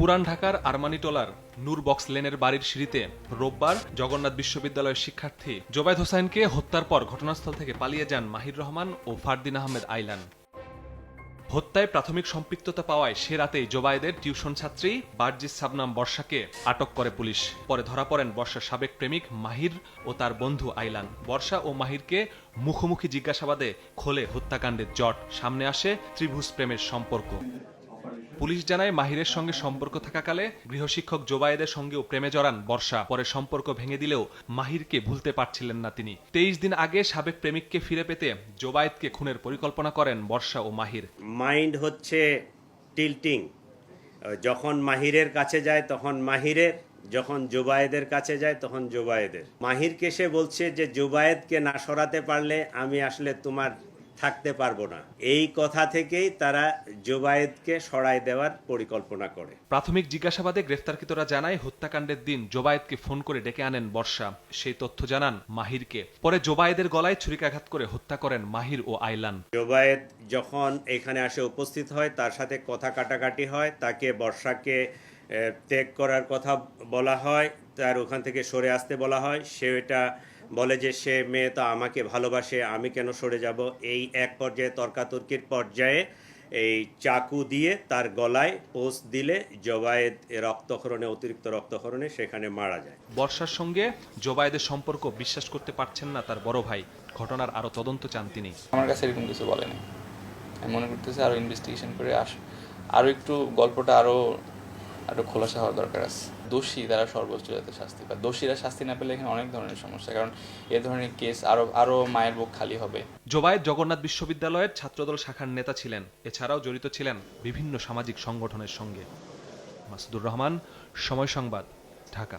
পুরান ঢাকার আরমানিটোলার নূর বক্স লেনের বাড়ির সিঁড়িতে রোববার জগন্নাথ বিশ্ববিদ্যালয়ের শিক্ষার্থী জোবায়দ হোসাইনকে হত্যার পর ঘটনাস্থল থেকে পালিয়ে যান মাহির রহমান ও ফারদিন আহমেদ আইলান। হত্যায় প্রাথমিক সম্পৃক্ততা পাওয়ায় সে রাতেই জোবায়েদের টিউশন ছাত্রী বার্জিস সাবনাম বর্ষাকে আটক করে পুলিশ। পরে ধরা পড়েন বর্ষার সাবেক প্রেমিক মাহির ও তার বন্ধু আইলান। বর্ষা ও মাহিরকে মুখোমুখি জিজ্ঞাসাবাদে খোলে হত্যাকাণ্ডের জট। সামনে আসে ত্রিভুজ প্রেমের সম্পর্ক। পুলিশ জানায়, মাহিরের সঙ্গে সম্পর্ক থাকাকালে গৃহশিক্ষক জোবায়েদের সঙ্গেও প্রেমে জড়ান বর্ষা। পরে সম্পর্ক ভেঙে দিলেও মাহিরকে ভুলতে পারছিলেন না তিনি। তেইশ দিন আগে সাবেক প্রেমিককে ফিরে পেতে জোবায়েদকে খুনের পরিকল্পনা করেন বর্ষা ও মাহির। মাইন্ড হচ্ছে টিল্টিং। যখন মাহিরের কাছে যায়, তখন মাহিরের, যখন জুবায়েদের কাছে যায়, তখন জুবায়েদের। মাহিরকে সে বলছে যে, জুবায়েদকে না সরাতে পারলে আমি আসলে তোমার থাকতে পারব না। এই কথা থেকেই তারা জুবায়েদকে সরাই দেওয়ার পরিকল্পনা করে। প্রাথমিক জিজ্ঞাসাবাদে গ্রেফতারকৃতরা জানায় হত্যাকাণ্ডের দিন জোবায়েদকে ফোন করে ডেকে আনেন বর্ষা। সেই তথ্য জানান মাহিরকে। পরে জোবায়েদের গলায় ছুরিকাঘাত করে হত্যা করেন মাহির ও আইলান। জোবায়েদ যখন এখানে আসে উপস্থিত হয় তার সাথে কথা কাটাকাটি হয় তাকে বর্ষাকে ত্যাগ করার কথা বলা হয় তার ওখান থেকে সরে আসতে বলা হয়। সে এটা বলে যে সে মেয়ে তো আমাকে ভালোবাসে আমি কেন সরে যাব? এই এক পর্যায়ে তর্কাতর্কির পর্যায়ে এই চাকু দিয়ে তার গলায় পোস্ট দিলে জবায়েদ রক্তক্ষরণে অতিরিক্ত রক্তক্ষরণে সেখানে মারা যায়। বর্ষার সঙ্গে জবায়েদের সম্পর্ক বিশ্বাস করতে পারছেন না তার বড় ভাই। ঘটনার আরও তদন্ত চান তিনি। আমার কাছে এরকম কিছু বলেনি। আমি মনে করতেছি আরও ইনভেস্টিগেশন করে আস আরও একটু গল্পটা আরও আরও খোলাসা হওয়ার দরকার আছে। দোষী তারা সর্বোচ্চ যাতে শাস্তি পায়। দোষীরা শাস্তি না পেলে এখানে অনেক ধরনের সমস্যা, কারণ এ ধরনের কেস আরও আরও মায়ের বুক খালি হবে। জোবায়ের জগন্নাথ বিশ্ববিদ্যালয়ের ছাত্রদল শাখার নেতা ছিলেন। এছাড়াও জড়িত ছিলেন বিভিন্ন সামাজিক সংগঠনের সঙ্গে। মাসুদুর রহমান, সময় সংবাদ, ঢাকা।